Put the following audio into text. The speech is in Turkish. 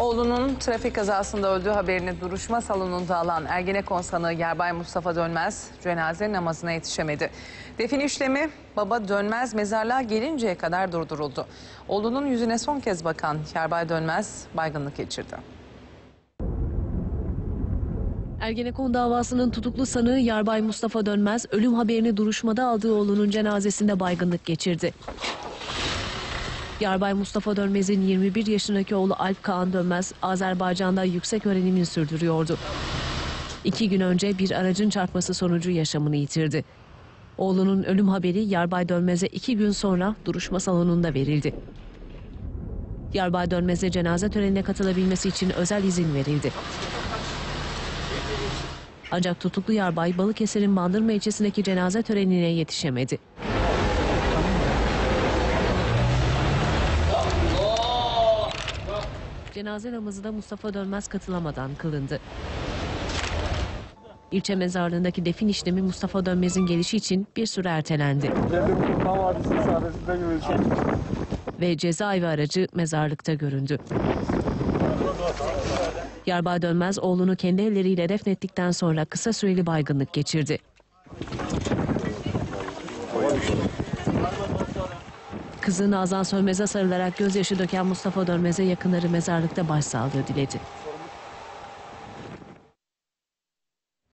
Oğlunun trafik kazasında öldüğü haberini duruşma salonunda alan Ergenekon sanığı Yerbay Mustafa Dönmez cenaze namazına yetişemedi. Defin işlemi baba Dönmez mezarlığa gelinceye kadar durduruldu. Oğlunun yüzüne son kez bakan Yerbay Dönmez baygınlık geçirdi. Ergenekon davasının tutuklu sanığı Yarbay Mustafa Dönmez ölüm haberini duruşmada aldığı oğlunun cenazesinde baygınlık geçirdi. Yarbay Mustafa Dönmez'in 21 yaşındaki oğlu Alp Kaan Dönmez Azerbaycan'da yüksek öğrenimini sürdürüyordu. İki gün önce bir aracın çarpması sonucu yaşamını yitirdi. Oğlunun ölüm haberi Yarbay Dönmez'e iki gün sonra duruşma salonunda verildi. Yarbay Dönmez'e cenaze törenine katılabilmesi için özel izin verildi. Ancak tutuklu yarbay Balıkesir'in Bandırma ilçesindeki cenaze törenine yetişemedi. Cenaze namazı da Mustafa Dönmez katılamadan kılındı. İlçe mezarlığındaki defin işlemi Mustafa Dönmez'in gelişi için bir süre ertelendi ve cezaevi aracı mezarlıkta göründü. Yarbay Dönmez oğlunu kendi elleriyle defnettikten sonra kısa süreli baygınlık geçirdi. Kızı Nazan Sönmez'e sarılarak gözyaşı döken Mustafa Dönmez'e yakınları mezarlıkta başsağlığı diledi.